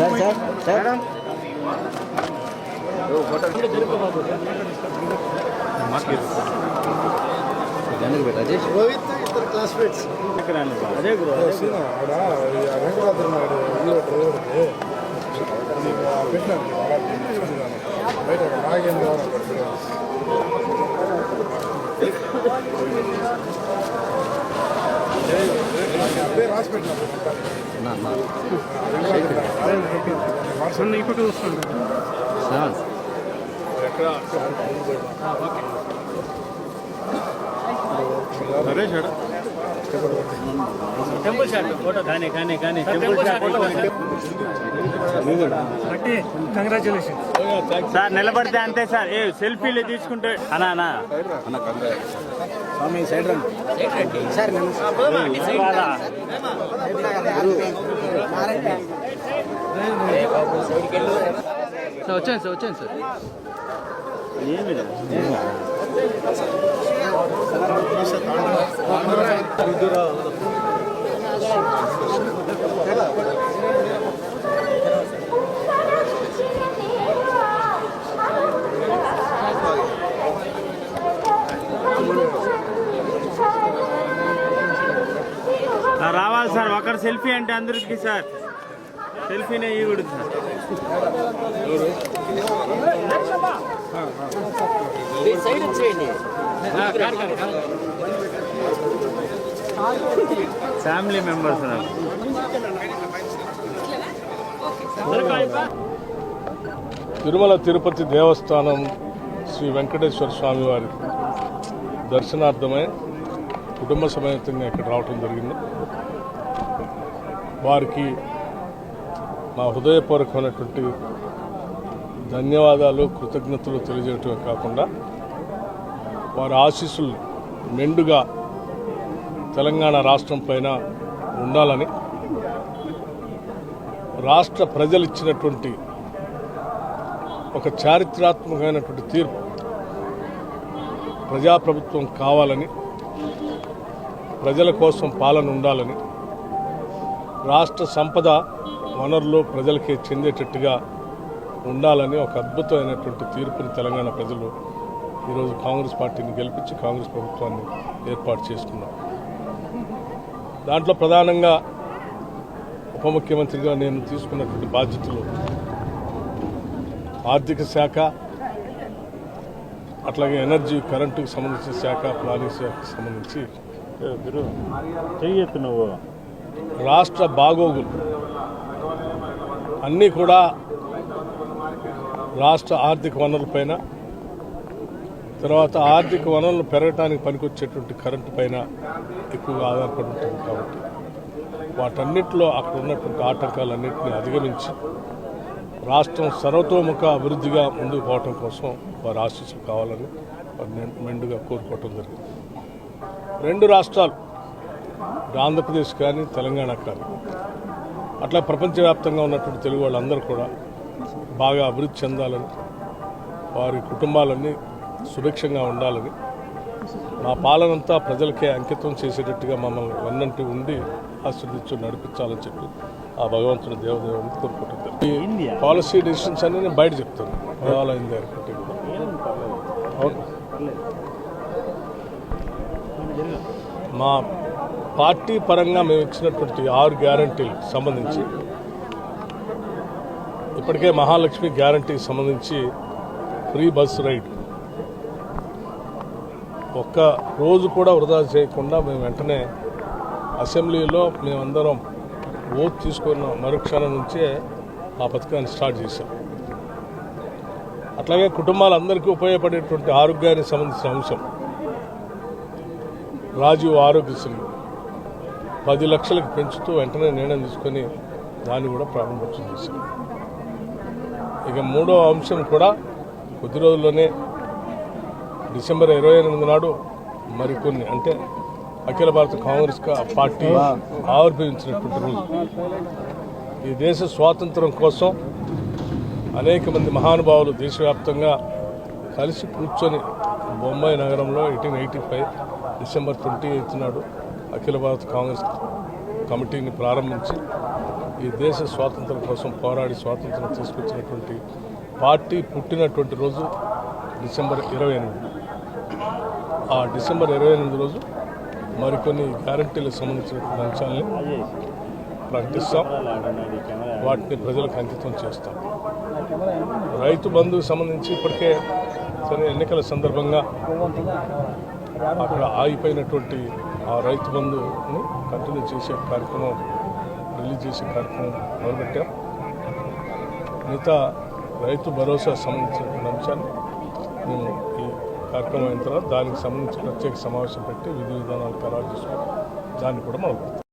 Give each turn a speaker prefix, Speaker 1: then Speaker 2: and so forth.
Speaker 1: Sir sir sir. Rajesh
Speaker 2: Rohit ఇద్దరు classmates
Speaker 1: అదే గురు
Speaker 2: సీనా
Speaker 3: టెంపుల్ షాట్ ఫోటో. కానీ కానీ కానీ. టెంపుల్ షాట్
Speaker 2: కంగ్రాచులేషన్
Speaker 3: సార్ నిలబడితే అంతే సార్. ఏ సెల్ఫీలు తీసుకుంటే అనా అనా
Speaker 1: స్వామి సైడ్ రండి సార్
Speaker 3: రాదా?
Speaker 1: సార్ వచ్చాను సార్ వచ్చాను సార్
Speaker 3: ఏమిరా? సార్ ఒకరు సెల్ఫీ అంటే అందరికి సార్. సెల్ఫీనే ఇవ్వడు sir. Family members
Speaker 4: Tirumala Tirupati Devasthanam Shri Venkateswara స్వామి వారి దర్శనార్థమై కుటుంబ సమేతంగా ఇక్కడ రావటం జరిగింది. వారికి నా హృదయపూర్వకమైనటువంటి ధన్యవాదాలు కృతజ్ఞతలు తెలియజేయటమే కాకుండా వారి ఆశీస్సులు మెండుగా తెలంగాణ రాష్ట్రం పైన ఉండాలని రాష్ట్ర ప్రజలు ఇచ్చినటువంటి ఒక చారిత్రాత్మకమైనటువంటి తీర్పు ప్రజాప్రభుత్వం కావాలని ప్రజల కోసం పాలన ఉండాలని రాష్ట్ర సంపద వనరులు ప్రజలకి చెందేటట్టుగా ఉండాలని ఒక అద్భుతమైనటువంటి తీర్పుని తెలంగాణ ప్రజలు ఈరోజు కాంగ్రెస్ పార్టీని గెలిపించి కాంగ్రెస్ ప్రభుత్వాన్ని ఏర్పాటు చేసుకున్నారు. దాంట్లో ప్రధానంగా ఉప ముఖ్యమంత్రిగా నేను తీసుకున్నటువంటి బాధ్యతలు ఆర్థిక శాఖ అట్లాగే ఎనర్జీ కరెంటుకు సంబంధించిన శాఖ ప్లానింగ్ శాఖకు సంబంధించి
Speaker 3: ఏ, నువ్వు.
Speaker 4: రాష్ట్ర బాగోగులు. అన్నీ కూడా రాష్ట్ర ఆర్థిక వనరులపైన తర్వాత ఆర్థిక వనరులు పెరగటానికి పనికొచ్చేటువంటి కరెంటు పైన ఎక్కువగా ఆధారపడి ఉంటుంది కాబట్టి. వాటన్నిటిలో అక్కడ ఉన్నటువంటి ఆటంకాలన్నింటినీ అధిగమించి రాష్ట్రం సర్వతోముఖ అభివృద్ధిగా ముందుకు పోవటం కోసం వారి ఆశీస్సులు కావాలని వారు మెండుగా కోరుకోవటం జరిగింది. రెండు రాష్ట్రాలు ఆంధ్రప్రదేశ్ కానీ తెలంగాణ కానీ. అట్లా ప్రపంచవ్యాప్తంగా ఉన్నటువంటి తెలుగు వాళ్ళందరూ కూడా బాగా అభివృద్ధి చెందాలని వారి కుటుంబాలన్నీ సుభిక్షంగా ఉండాలని మా పాలనంతా ప్రజలకే అంకితం చేసేటట్టుగా మమ్మల్ని వెన్నంటి ఉండి ఆశీర్దించు నడిపించాలని చెప్పి ఆ భగవంతుని దేవదేవుని కోరుకుంటుంది ఈ పాలసీ డెసిషన్స్ అన్ని నేను బయట చెప్తాను. కూడా ఓకే మా పార్టీ పరంగా మేము ఇచ్చినటువంటి ఆరు గ్యారంటీలు సంబంధించి ఇప్పటికే మహాలక్ష్మి గ్యారంటీకి సంబంధించి ఫ్రీ బస్ రైడ్. ఒక్క రోజు కూడా వృధా చేయకుండా మేము వెంటనే అసెంబ్లీలో మేమందరం ఓట్ తీసుకున్న మరుక్షణం నుంచే ఆ పథకాన్ని స్టార్ట్ చేశాం. అట్లాగే కుటుంబాలందరికీ ఉపయోగపడేటువంటి ఆరోగ్యానికి సంబంధించిన అంశం. రాజీవ్ ఆరోగ్యశ్రీ. పది లక్షలకు పెంచుతూ వెంటనే నిర్ణయం తీసుకొని దాన్ని కూడా ప్రారంభోత్సవం చేశాం ఇక మూడో అంశం కూడా కొద్ది రోజుల్లోనే డిసెంబర్ ఇరవై ఎనిమిది నాడు మరికొన్ని అంటే అఖిల భారత కాంగ్రెస్ పార్టీ ఆవిర్భవించినటువంటి రోజు. ఈ దేశ స్వాతంత్రం కోసం అనేక మంది మహానుభావులు దేశవ్యాప్తంగా కలిసి కూర్చొని బొంబాయి నగరంలో eighteen eighty five December twenty eighth నాడు అఖిల భారత కాంగ్రెస్ కమిటీని ప్రారంభించి ఈ దేశ స్వాతంత్రం కోసం పోరాడి స్వాతంత్రం తీసుకొచ్చినటువంటి పార్టీ పుట్టినటువంటి రోజు డిసెంబర్ ఇరవై ఎనిమిది. ఆ డిసెంబర్ ఇరవై ఎనిమిది రోజు మరికొన్ని గ్యారంటీలకు సంబంధించినటువంటి అంశాలని ప్రకటిస్తాం. వాటిని ప్రజలకు అంకితం చేస్తాం. రైతు బంధుకు సంబంధించి ఇప్పటికే సరే ఎన్నికల సందర్భంగా అక్కడ ఆగిపోయినటువంటి ఆ రైతు బంధుని కంటిన్యూ చేసే కార్యక్రమం రిలీజ్ చేసే కార్యక్రమం మొదలుపెట్టాం. మిగతా రైతు భరోసా సంబంధించిన అంశాన్ని మేము ఈ కార్యక్రమం అయిన తర్వాత దానికి సంబంధించి ప్రత్యేక సమావేశం పెట్టి విధి విధానాలు ఖరారు చేసుకుని దాన్ని కూడా మొదలుపెడతాం.